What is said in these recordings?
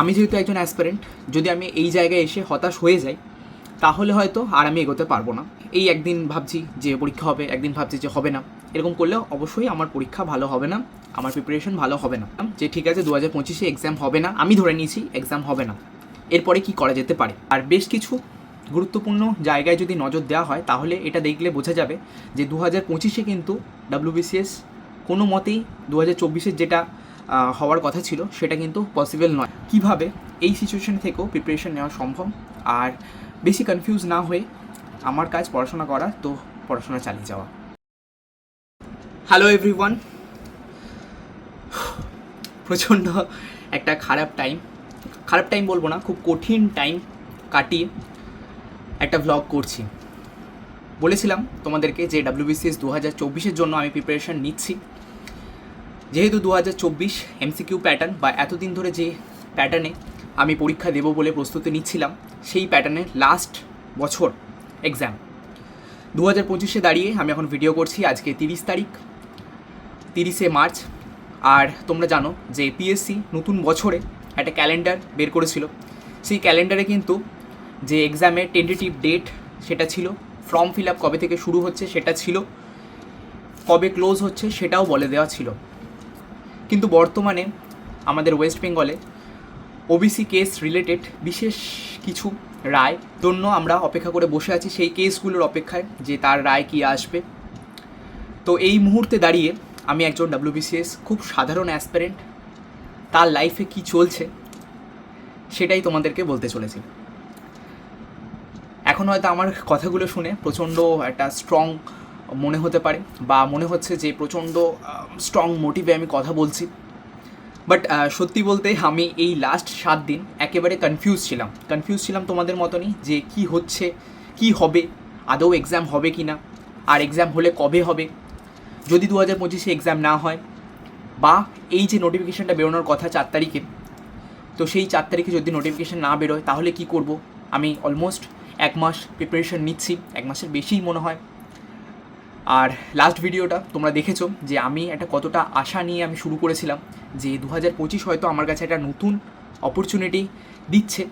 আমি যেহেতু একজন অ্যাসপারেন্ট যদি আমি এই জায়গায় এসে হতাশ হয়ে যাই, তাহলে হয়তো আর আমি এগোতে পারব না। এই একদিন ভাবছি যে পরীক্ষা হবে, একদিন ভাবছি যে হবে না। এরকম করলে অবশ্যই আমার পরীক্ষা ভালো হবে না, আমার প্রিপারেশন ভালো হবে না। যে ঠিক আছে দু হাজার পঁচিশে এক্সাম হবে না, আমি ধরে নিয়েছি এক্সাম হবে না। এরপরে কি করা যেতে পারে? আর বেশ কিছু গুরুত্বপূর্ণ জায়গায় যদি নজর দেওয়া হয়, তাহলে এটা দেখলে বোঝা যাবে যে দু হাজার পঁচিশে কিন্তু ডাব্লিউবিসিএস কোনো মতেই দু হাজার চব্বিশের যেটা হওয়ার কথা ছিল, সেটা কিন্তু পসিবল নয়। কীভাবে? এই সিচুয়েশন থেকেও প্রিপারেশন নেওয়া সম্ভব। আর বেশি কনফিউজ না হয়ে আমার কাজ পড়াশোনা করা, তো পড়াশোনা চালিয়ে যাওয়া। হ্যালো এভরিওয়ান প্রচণ্ড একটা খারাপ টাইম খারাপ টাইম বলব না, খুব কঠিন টাইম কাটিয়ে একটা ভ্লগ করছি। বলেছিলাম তোমাদেরকে যে ডাব্লিউবিসিএস দু হাজার চব্বিশের জন্য আমি প্রিপারেশন নিচ্ছি। যেহেতু দু হাজার চব্বিশ এমসিকিউ প্যাটার্ন বা এতদিন ধরে যে প্যাটার্নে আমি পরীক্ষা দেবো বলে প্রস্তুতি নিচ্ছিলাম, সেই প্যাটার্নের লাস্ট বছর এক্সাম দু হাজার পঁচিশে দাঁড়িয়ে আমি এখন ভিডিও করছি আজকে তিরিশ তারিখ, তিরিশে মার্চ। আর তোমরা জানো যে পিএসসি নতুন বছরে একটা ক্যালেন্ডার বের করেছিল। সেই ক্যালেন্ডারে কিন্তু যে এক্সামের টেন্টেটিভ ডেট সেটা ছিল ফর্ম ফিল আপ কবে থেকে শুরু হচ্ছে সেটা ছিল, কবে ক্লোজ হচ্ছে সেটাও বলে দেওয়া ছিল। কিন্তু বর্তমানে আমাদের ওয়েস্ট বেঙ্গলে ওবিসি কেস রিলেটেড বিশেষ কিছু রায় জন্য আমরা অপেক্ষা করে বসে আছি সেই কেসগুলোর অপেক্ষায় যে তার রায় কি আসবে। তো এই মুহূর্তে দাঁড়িয়ে আমি একজন ডাব্লিউবিসিএস খুব সাধারণ অ্যাসপারেন্ট তার লাইফে কি চলছে সেটাই তোমাদেরকে বলতে চলেছি। এখন হয়তো আমার কথাগুলো শুনে প্রচণ্ড একটা স্ট্রং মনে হতে পারে বা মনে হচ্ছে যে প্রচণ্ড স্ট্রং মোটিভে আমি কথা বলছি। বাট সত্যি বলতে আমি এই লাস্ট সাত দিন একেবারে কনফিউজ ছিলাম। কনফিউজ ছিলাম তোমাদের মতনই যে কি হচ্ছে, কি হবে, আদৌ এক্সাম হবে কি না, আর এক্সাম হলে কবে হবে? যদি দু হাজার পঁচিশে এক্সাম না হয়, বা এই যে নোটিফিকেশানটা বেরোনোর কথা চার তারিখে, তো সেই চার তারিখে যদি নোটিফিকেশান না বেরোয়, তাহলে কি করব? আমি অলমোস্ট এক মাস প্রিপারেশন নিচ্ছি, এক মাসের বেশিই মনে হয়। আর লাস্ট ভিডিওটা তোমরা দেখেছ যে আমি একটা কতটা আশা নিয়ে আমি শুরু করেছিলাম যে দু হাজার পঁচিশ হয়তো আমার কাছে একটা নতুন অপরচুনিটি দিচ্ছে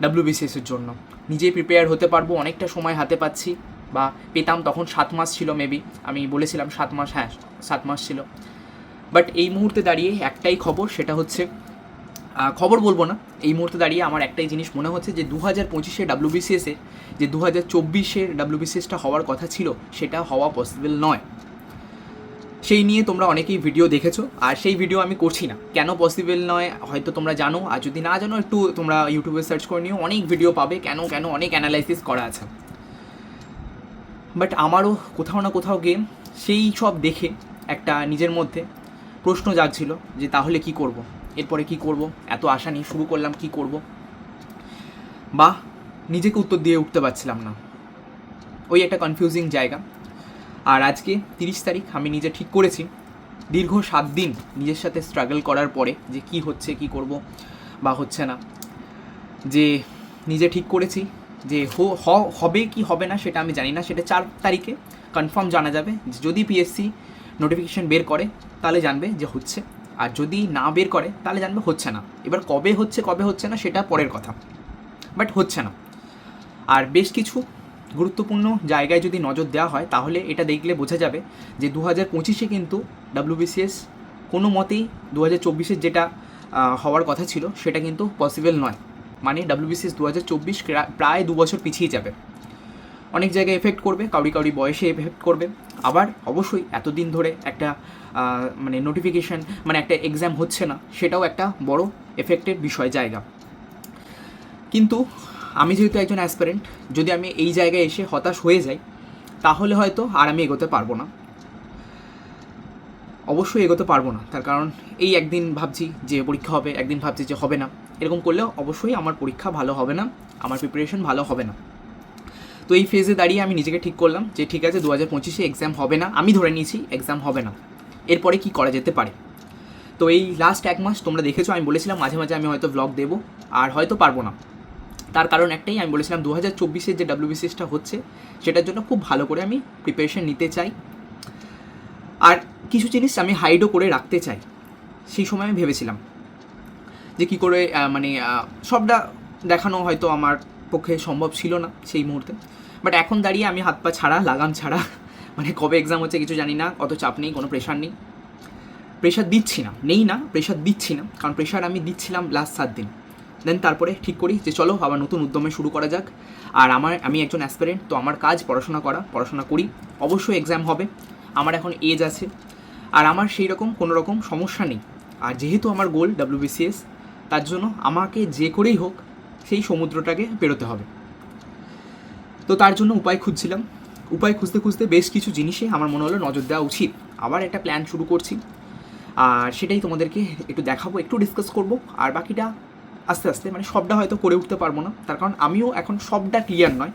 ডাব্লিউবিসিএসের জন্য। নিজেই প্রিপেয়ার হতে পারব, অনেকটা সময় হাতে পাচ্ছি বা পেতাম তখন সাত মাস ছিল মেবি আমি বলেছিলাম সাত মাস হ্যাঁ সাত মাস ছিল। বাট এই মুহূর্তে দাঁড়িয়ে একটাই খবর, সেটা হচ্ছে খবর বলব না। এই মুহূর্তে দাঁড়িয়ে আমার একটাই জিনিস মনে হচ্ছে যে দু হাজার পঁচিশে ডাব্লিউবিসিএসে যে দু হাজার চব্বিশের ডাব্লিউবিসিএসটা হওয়ার কথা ছিল, সেটা হওয়া পসিবল নয়। সেই নিয়ে তোমরা অনেকেই ভিডিও দেখেছ, আর সেই ভিডিও আমি করছি না। কেন পসিবল নয়, হয়তো তোমরা জানো, আর যদি না জানো, একটু তোমরা ইউটিউবে সার্চ করে নিও, অনেক ভিডিও পাবে, কেন কেন অনেক অ্যানালাইসিস করা আছে। বাট আমারও কোথাও না কোথাও গিয়ে সেই সব দেখে একটা নিজের মধ্যে প্রশ্ন জাগছিল যে তাহলে কি করব? এরপরে কি করব? এত আশা নিয়ে শুরু করলাম, কি করব? বা, নিজেকে উত্তর দিয়ে উঠতে পারছিলাম না। ওই একটা কনফিউজিং জায়গা। আর আজকে তিরিশ তারিখ, আমি নিজে ঠিক করেছি। দীর্ঘ সাত দিন নিজের সাথে স্ট্রাগল করার পরে যে কি হচ্ছে, কি করব বা হচ্ছে না, যে নিজে ঠিক করেছি, যে হবে কি হবে না সেটা আমি জানি না। সেটা চার তারিখে কনফার্ম জানা যাবে। যদি পিএসসি নোটিফিকেশান বের করে, তাহলে জানবে যে হচ্ছে। আর যদি না বের করে, তাহলে জানবে হচ্ছে না। এবার কবে হচ্ছে কবে হচ্ছে না, সেটা পরের কথা। বাট হচ্ছে না। আর বেশ কিছু গুরুত্বপূর্ণ জায়গায় যদি নজর দেওয়া হয়, তাহলে এটা দেখলে বোঝা যাবে যে দু হাজার পঁচিশে কিন্তু ডাব্লিউবিসিএস কোনো মতেই দু হাজার চব্বিশের যেটা হওয়ার কথা ছিল, সেটা কিন্তু পসিবল নয়। মানে ডাব্লিউবিসিএস দু হাজার চব্বিশ প্রায় দু বছর পিছিয়ে যাবে। অনেক জায়গায় এফেক্ট করবে, কাউরি কাউরি বয়সে এফেক্ট করবে। আবার অবশ্যই এতদিন ধরে একটা মানে নোটিফিকেশান মানে একটা এক্সাম হচ্ছে না, সেটাও একটা বড় এফেক্টের বিষয় জায়গা। কিন্তু আমি যেহেতু একজন অ্যাসপারেন্ট যদি আমি এই জায়গায় এসে হতাশ হয়ে যাই, তাহলে হয়তো আর আমি এগোতে পারব না। অবশ্যই এগোতে পারব না, তার কারণ এই একদিন ভাবছি যে পরীক্ষা হবে, একদিন ভাবছি যে হবে না। এরকম করলে অবশ্যই আমার পরীক্ষা ভালো হবে না, আমার প্রিপারেশন ভালো হবে না। তো এই ফেজে দাঁড়িয়ে আমি নিজেকে ঠিক করলাম যে ঠিক আছে দু হাজার পঁচিশে এক্সাম হবে না, আমি ধরে নিয়েছি এক্সাম হবে না। এরপরে কি করা যেতে পারে? তো এই লাস্ট এক মাস তোমরা দেখেছ, আমি বলেছিলাম মাঝে মাঝে আমি হয়তো ব্লগ দেবো, আর হয়তো পারব না। তার কারণ একটাই, আমি বলেছিলাম দু হাজার চব্বিশের যে ডাব্লিউবিসিএসটা হচ্ছে, সেটার জন্য খুব ভালো করে আমি প্রিপারেশন নিতে চাই। আর কিছু জিনিস আমি হাইডও করে রাখতে চাই, সেই সময় আমি ভেবেছিলাম। যে কী করে মানে সবটা দেখানো হয়তো আমার পক্ষে সম্ভব ছিল না সেই মুহূর্তে। বাট এখন দাঁড়িয়ে আমি হাত পা ছাড়া, লাগাম ছাড়া মানে কবে এক্সাম হচ্ছে কিছু জানি না, অত চাপ নেই, কোনো প্রেশার নেই। প্রেশার দিচ্ছি না, নেই না প্রেশার দিচ্ছি না, কারণ প্রেশার আমি দিচ্ছিলাম লাস্ট সাত দিন। দেন তারপরে ঠিক করি যে চলো আবার নতুন উদ্যমে শুরু করা যাক। আর আমার, আমি একজন অ্যাসপিরেন্ট তো আমার কাজ পড়াশোনা করা, পড়াশোনা করি, অবশ্যই এক্সাম হবে। আমার এখন এজ আছে। আর আমার সেই রকম কোনো রকম সমস্যা নেই। আর যেহেতু আমার গোল ডাব্লিউবিসিএস তার জন্য আমাকে যে করেই হোক সেই সমুদ্রটাকে পেরোতে হবে। তো তার জন্য উপায় খুঁজছিলাম। উপায় খুঁজতে খুঁজতে বেশ কিছু জিনিসে আমার মনে হলো নজর দেওয়া উচিত। আবার একটা প্ল্যান শুরু করছি। আর সেটাই তোমাদেরকে একটু দেখাবো, একটু ডিসকাস করব। আর বাকিটা আস্তে আস্তে মানে সবটা হয়তো করে উঠতে পারব না। তার কারণ আমিও এখন সবটা ক্লিয়ার নয়।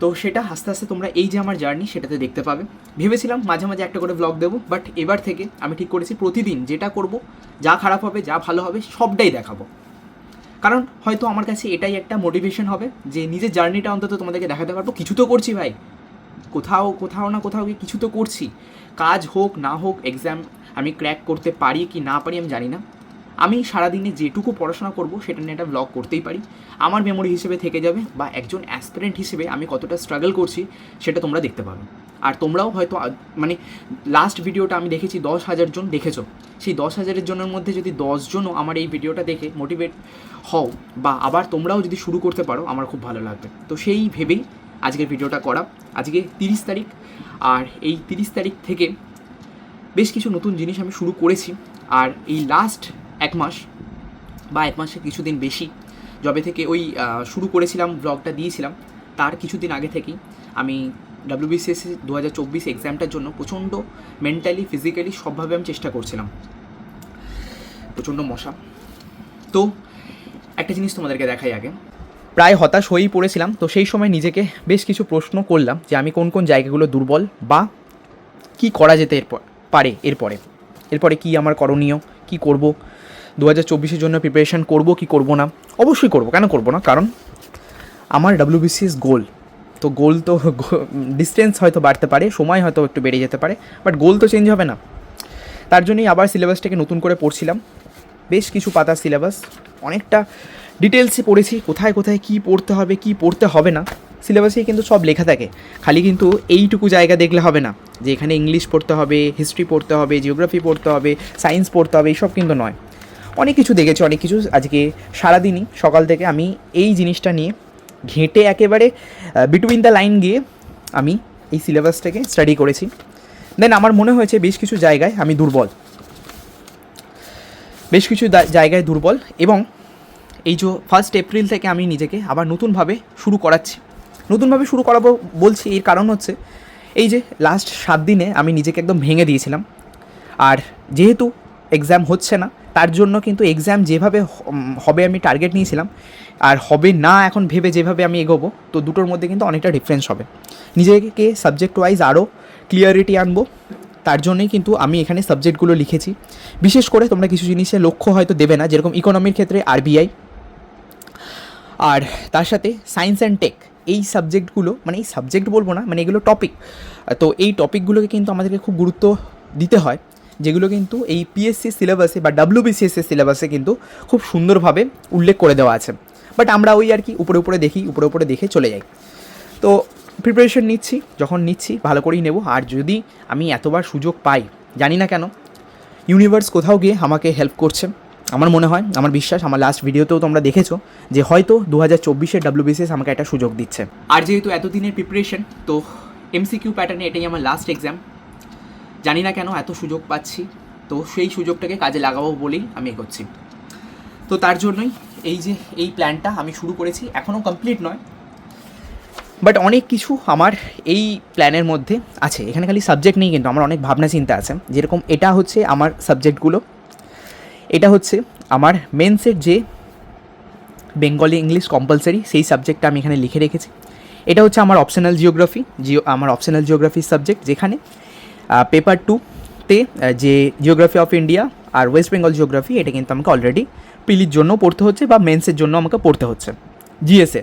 তো সেটা আস্তে আস্তে তোমরা এই যে আমার জার্নি সেটাতে দেখতে পাবে। ভেবেছিলাম মাঝে মাঝে একটা করে ব্লগ দেবো বাট এবার থেকে আমি ঠিক করেছি প্রতিদিন যেটা করব, যা খারাপ হবে, যা ভালো হবে, সবটাই দেখাবো। কারণ হয়তো আমার কাছে এটাই একটা মোটিভেশন হবে যে নিজের জার্নিটা অন্তত তোমাদেরকে দেখাতে পারব। কিছু তো করছি ভাই। কোথাও কোথাও না কোথাও গিয়ে কিছু তো করছি। কাজ হোক, না হোক এক্সাম আমি ক্র্যাক করতে পারি কি না পারি আমি জানি না। আমি সারাদিনে যেটুকু পড়াশোনা করব সেটা নিয়ে একটা ব্লগ করতেই পারি। আমার মেমোরি হিসেবে থেকে যাবে বা একজন অ্যাসপিরেন্ট হিসেবে আমি কতটা স্ট্রাগল করছি সেটা তোমরা দেখতে পাবে। আর তোমরাও হয়তো মানে লাস্ট ভিডিওটা আমি দেখেছি দশ হাজার জন দেখেছ। সেই দশ হাজারের জনের মধ্যে যদি দশজনও আমার এই ভিডিওটা দেখে মোটিভেট হও, বা আবার তোমরাও যদি শুরু করতে পারো, আমার খুব ভালো লাগবে। তো সেই ভেবেই আজকের ভিডিওটা করা। আজকে তিরিশ তারিখ, আর এই তিরিশ তারিখ থেকে বেশ কিছু নতুন জিনিস আমি শুরু করেছি। আর এই লাস্ট এক মাস, বা এক মাসে কিছুদিন বেশি, যবে থেকে ওই শুরু করেছিলাম ব্লগটা দিয়েছিলাম, তার কিছুদিন আগে থেকেই আমি ডাব্লিউবিসিএস দু হাজার চব্বিশ এক্সামটার জন্য প্রচণ্ড মেন্টালি ফিজিক্যালি সবভাবে আমি চেষ্টা করছিলাম। প্রচণ্ড মশা। তো একটা জিনিস তোমাদেরকে দেখাই আগে। প্রায় হতাশ হয়েই পড়েছিলাম, তো সেই সময় নিজেকে বেশ কিছু প্রশ্ন করলাম যে আমি কোন কোন জায়গাগুলো দুর্বল বা কি করা যেতে এরপর পারে এরপরে। এরপরে কি আমার করণীয়, কি করব? দু হাজার চব্বিশের জন্য প্রিপারেশান করব, কি করব না? অবশ্যই করব, কেন করব না? কারণ আমার ডাব্লিউবিসিএস গোল তো গোল তো ডিস্টেন্স হয়তো বাড়তে পারে, সময় হয়তো একটু বেড়ে যেতে পারে বাট গোল তো চেঞ্জ হবে না। তার জন্যই আবার সিলেবাসটাকে নতুন করে পড়ছিলাম। বেশ কিছু পাতার সিলেবাস অনেকটা ডিটেলসে পড়েছি, কোথায় কোথায় কি পড়তে হবে, কি পড়তে হবে না সিলেবাসেই কিন্তু সব লেখা থাকে। খালি কিন্তু এইটুকু জায়গা দেখলে হবে না, যে এখানে ইংলিশ পড়তে হবে হিস্ট্রি পড়তে হবে জিওগ্রাফি পড়তে হবে সায়েন্স পড়তে হবে এইসব কিন্তু নয়। অনেক কিছু দেখেছি, অনেক কিছু আজকে সারাদিনই, সকাল থেকে আমি এই জিনিসটা নিয়ে ঘেঁটে একেবারে বিটুইন দ্য লাইন গিয়ে আমি এই সিলেবাসটাকে স্টাডি করেছি। দেন আমার মনে হয়েছে বেশ কিছু জায়গায় আমি দুর্বল। বেশ কিছু জায়গায় দুর্বল এবং এই যে ফার্স্ট এপ্রিল থেকে আমি নিজেকে আবার নতুনভাবে শুরু করাচ্ছি। নতুনভাবে শুরু করাবো বলছি, এর কারণ হচ্ছে এই যে লাস্ট সাত দিনে আমি নিজেকে একদম ভেঙে দিয়েছিলাম। আর যেহেতু এক্সাম হচ্ছে না, তার জন্য কিন্তু এক্সাম যেভাবে হবে আমি টার্গেট নিয়েছিলাম আর হবে না এখন ভেবে যেভাবে আমি এগোবো, তো দুটোর মধ্যে কিন্তু অনেকটা ডিফারেন্স হবে। নিজেকে সাবজেক্ট ওয়াইজ আরও ক্লিয়ারিটি আনব, তার জন্যই কিন্তু আমি এখানে সাবজেক্টগুলো লিখেছি। বিশেষ করে তোমরা কিছু জিনিসে লক্ষ্য হয়তো দেবে না, যেরকম ইকোনমির ক্ষেত্রে আরবিআই আর তার সাথে সায়েন্স অ্যান্ড টেক এই সাবজেক্টগুলো মানে এই সাবজেক্ট বলব না মানে এগুলো টপিক তো এই টপিকগুলোকে কিন্তু আমাদেরকে খুব গুরুত্ব দিতে হয়, যেগুলো কিন্তু এই পিএসসি সিলেবাসে বা ডাব্লিউবিসিএসসি সিলেবাসে কিন্তু খুব সুন্দরভাবে উল্লেখ করে দেওয়া আছে। বাট আমরা ওই আর কি উপরে উপরে দেখি, উপরে উপরে দেখে চলে যাই। তো প্রিপারেশন নিচ্ছি, যখন নিচ্ছি, ভালো করেই নেব। আর যদি আমি এতবার সুযোগ পাই, জানি না কেন ইউনিভার্স কোথাও গিয়ে আমাকে হেল্প করছে। আমার মনে হয়, আমার বিশ্বাস, আমার লাস্ট ভিডিওতেও তোমরা দেখেছ যে হয়তো দু হাজার চব্বিশের ডাব্লিউবিসিএস আমাকে একটা সুযোগ দিচ্ছে। আর যেহেতু এতদিনের প্রিপারেশন তো এমসিকিউ প্যাটার্নে এটাই আমার লাস্ট এক্সাম জানি না কেন এত সুযোগ পাচ্ছি, তো সেই সুযোগটাকে কাজে লাগাবো বলেই আমি এগোচ্ছি। তো তার জন্যই এই যে এই প্ল্যানটা আমি শুরু করেছি এখনও কমপ্লিট নয়। বাট অনেক কিছু আমার এই প্ল্যানের মধ্যে আছে। এখানে খালি সাবজেক্ট নেই কিন্তু আমার অনেক ভাবনা চিন্তা আছে। যেরকম এটা হচ্ছে আমার সাবজেক্টগুলো এটা হচ্ছে আমার মেন্সের যে বেঙ্গলি ইংলিশ কম্পালসারি সেই সাবজেক্টটা আমি এখানে লিখে রেখেছি। এটা হচ্ছে আমার অপশনাল জিওগ্রাফি জিও আমার অপশনাল জিওগ্রাফির সাবজেক্ট যেখানে পেপার টুতে যে জিওগ্রাফি অফ ইন্ডিয়া আর ওয়েস্ট বেঙ্গল জিওগ্রাফি এটা কিন্তু আমাকে অলরেডি পিলির জন্য পড়তে হচ্ছে বা মেন্সের জন্য আমাকে পড়তে হচ্ছে। জিএসএ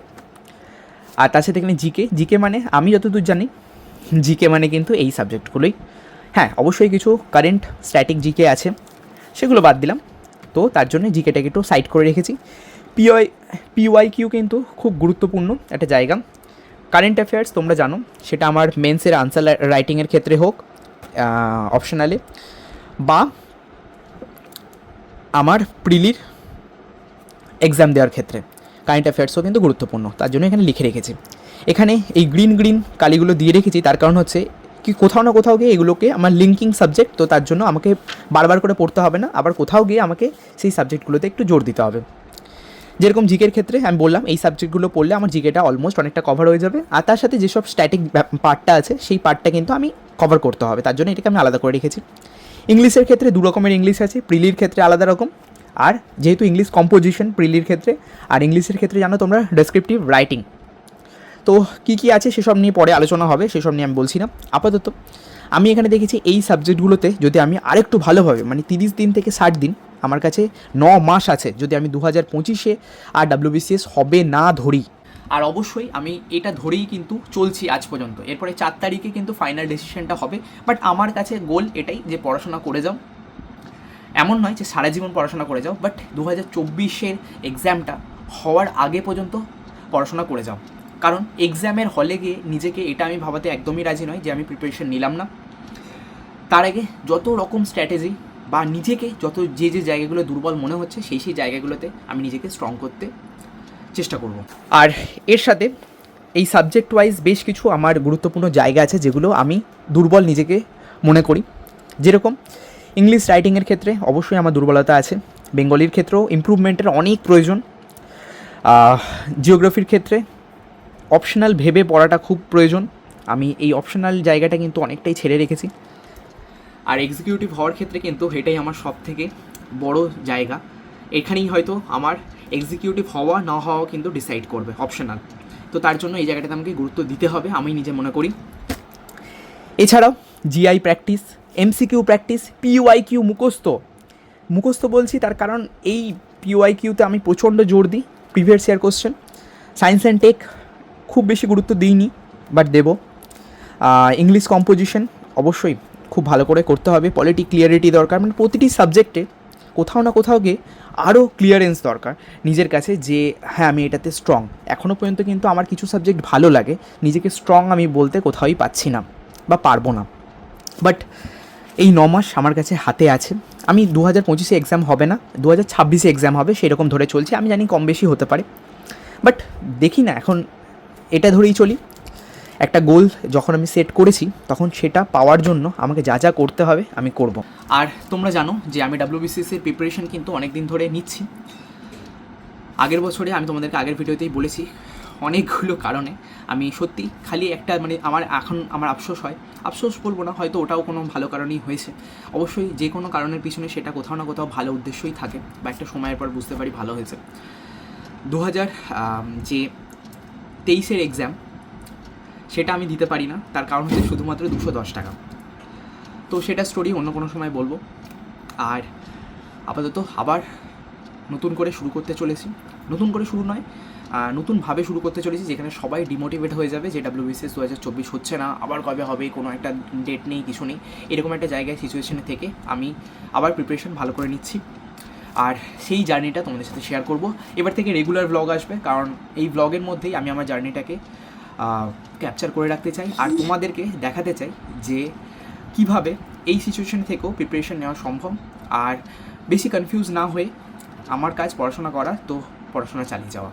আর তার সাথে এখানে জিকে জিকে মানে আমি যতদূর জানি জিকে মানে কিন্তু এই সাবজেক্টগুলোই হ্যাঁ অবশ্যই কিছু কারেন্ট স্ট্যাটিক জিকে আছে, সেগুলো বাদ দিলাম। তো তার জন্য জিকেটাকে একটু সাইড করে রেখেছি। পিওয়াই পিওয়াই কিউ কিন্তু খুব গুরুত্বপূর্ণ একটা জায়গা। কারেন্ট অ্যাফেয়ার্স তোমরা জানো, সেটা আমার মেন্সের আনসার রাইটিংয়ের ক্ষেত্রে হোক অপশনালে বা আমার প্রিলির এক্সাম দেওয়ার ক্ষেত্রে। কারেন্ট অ্যাফেয়ার্সও কিন্তু গুরুত্বপূর্ণ, তার জন্য এখানে লিখে রেখেছি। এখানে এই গ্রিন গ্রিন কালিগুলো দিয়ে রেখেছি, তার কারণ হচ্ছে কি কোথাও না কোথাও গিয়ে এগুলোকে আমার লিঙ্কিং সাবজেক্ট তো তার জন্য আমাকে বারবার করে পড়তে হবে না, আবার কোথাও গিয়ে আমাকে সেই সাবজেক্টগুলোতে একটু জোর দিতে হবে। যেরকম জিকের ক্ষেত্রে আমি বললাম, এই সাবজেক্টগুলো পড়লে আমার জিকেটা অলমোস্ট অনেকটা কভার হয়ে যাবে, আর তার সাথে যেসব স্ট্যাটিক পার্টটা আছে, সেই পার্টটা কিন্তু আমি কভার করতে হবে, তার জন্য এটাকে আমি আলাদা করে রেখেছি। ইংলিশের ক্ষেত্রে দু রকমের ইংলিশ আছে প্রিলির ক্ষেত্রে আলাদা রকম আর যেহেতু ইংলিশ কম্পোজিশন প্রিলির ক্ষেত্রে, আর ইংলিশের ক্ষেত্রে জানো তোমরা ডেসক্রিপটিভ রাইটিং তো কী কী আছে সেসব নিয়ে পরে আলোচনা হবে, সেসব নিয়ে আমি বলছি না। আপাতত আমি এখানে দেখেছি এই সাবজেক্টগুলোতে যদি আমি আরেকটু ভালোভাবে মানে তিরিশ দিন থেকে ষাট দিন, আমার কাছে ন মাস আছে, যদি আমি দু হাজার পঁচিশে আর ডাব্লিউবিসিএস হবে না ধরি। আর অবশ্যই আমি এটা ধরেই কিন্তু চলছি আজ পর্যন্ত। এরপরে চার তারিখে কিন্তু ফাইনাল ডিসিশনটা হবে বাট আমার কাছে গোল এটাই যে পড়াশোনা করে যাও। এমন নয় যে সারা জীবন পড়াশোনা করে যাও বাট দু হাজার চব্বিশের এক্সামটা হওয়ার আগে পর্যন্ত পড়াশোনা করে যাও। কারণ এক্সামের হলে গিয়ে নিজেকে এটা আমি ভাবাতে একদমই রাজি নয় যে আমি প্রিপারেশন নিলাম না। তার আগে যত রকম স্ট্র্যাটেজি বা নিজেকে যত যে যে জায়গাগুলো দুর্বল মনে হচ্ছে সেই সেই জায়গাগুলোতে আমি নিজেকে স্ট্রং করতে চেষ্টা করব। আর এর সাথে এই সাবজেক্ট ওয়াইজ বেশ কিছু আমার গুরুত্বপূর্ণ জায়গা আছে যেগুলো আমি দুর্বল নিজেকে মনে করি। যেরকম ইংলিশ রাইটিংয়ের ক্ষেত্রে অবশ্যই আমার দুর্বলতা আছে। বেঙ্গলির ক্ষেত্রেও ইম্প্রুভমেন্টের অনেক প্রয়োজন। জিওগ্রাফির ক্ষেত্রে অপশনাল ভেবে পড়াটা খুব প্রয়োজন। আমি এই অপশনাল জায়গাটা কিন্তু অনেকটাই ছেড়ে রেখেছি। আর এক্সিকিউটিভ হওয়ার ক্ষেত্রে কিন্তু এটাই আমার সব থেকে বড় জায়গা। এখানেই হয়তো আমার এক্সিকিউটিভ হওয়া, না হওয়া কিন্তু ডিসাইড করবে অপশনাল তো তার জন্য এই জায়গাটাতে আমাকে গুরুত্ব দিতে হবে, আমি নিজে মনে করি। এছাড়াও GI practice MCQ practice PYQ মুখস্থ। মুখস্থ বলছি তার কারণ এই পিওয়াই কিউতে আমি প্রচণ্ড জোর দিই previous year question science and tech খুব বেশি গুরুত্ব দিইনি বাট দেবো। ইংলিশ কম্পোজিশন অবশ্যই খুব ভালো করে করতে হবে। পলিটি ক্লিয়ারিটি দরকার। মানে প্রতিটি সাবজেক্টে কোথাও না কোথাও গিয়ে আরও ক্লিয়ারেন্স দরকার নিজের কাছে যে হ্যাঁ আমি এটাতে স্ট্রং এখনও পর্যন্ত কিন্তু আমার কিছু সাবজেক্ট ভালো লাগে। নিজেকে স্ট্রং আমি বলতে কোথাওই পাচ্ছি না বা পারব না। বাট এই ন মাস আমার কাছে হাতে আছে। আমি দু হাজার পঁচিশে এক্সাম হবে না দু হাজার ছাব্বিশে এক্সাম হবে, সেরকম ধরে চলছে, আমি জানি কম বেশি হতে পারে। বাট দেখি না, এখন এটা ধরেই চলি। একটা গোল যখন আমি সেট করেছি, তখন সেটা পাওয়ার জন্য আমাকে যা যা করতে হবে আমি করব। আর তোমরা জানো যে আমি ডাব্লিউবিসিএস এর প্রিপারেশন কিন্তু অনেক দিন ধরে নিচ্ছি। আগের বছরে আমি তোমাদেরকে আগের ভিডিওতেই বলেছি অনেকগুলো কারণে আমি সত্যি খালি একটা মানে আমার এখন আমার আফসোস হয়। আফসোস বলব না, হয়তো ওটাও কোনো ভালো কারণেই হয়েছে। অবশ্যই যে কোনো কারণের পিছনে সেটা কোথাও না কোথাও ভালো উদ্দেশ্যই থাকে বা একটা সময়ের পর বুঝতে পারি ভালো হয়েছে। দু হাজার যে তেইশের এক্সাম সেটা আমি দিতে পারি না। তার কারণ হচ্ছে শুধুমাত্র দুশো দশ টাকা। তো সেটা স্টোরি অন্য কোনো সময় বলব। আর আপাতত আবার নতুন করে শুরু করতে চলেছি। নতুন করে শুরু নয় নতুনভাবে শুরু করতে চলেছি, যেখানে সবাই ডিমোটিভেট হয়ে যাবে, যে ডাব্লিউবিসিএস দু হাজার চব্বিশ হচ্ছে না, আবার কবে হবে, কোনো একটা ডেট নেই, কিছু নেই, এরকম একটা জায়গায় সিচুয়েশনে থেকে আমি আবার প্রিপারেশন ভালো করে নিচ্ছি। আর সেই জার্নিটা তোমাদের সাথে শেয়ার করব। এবার থেকে রেগুলার ব্লগ আসবে, কারণ এই ব্লগের মধ্যেই আমি আমার জার্নিটাকে ক্যাপচার করে রাখতে চাই। আর তোমাদেরকে দেখাতে চাই যে কীভাবে এই সিচুয়েশন থেকেও প্রিপারেশন নেওয়া সম্ভব। আর বেশি কনফিউজ না হয়ে আমার কাজ পড়াশোনা করা, তো পড়াশোনা চালিয়ে যাওয়া।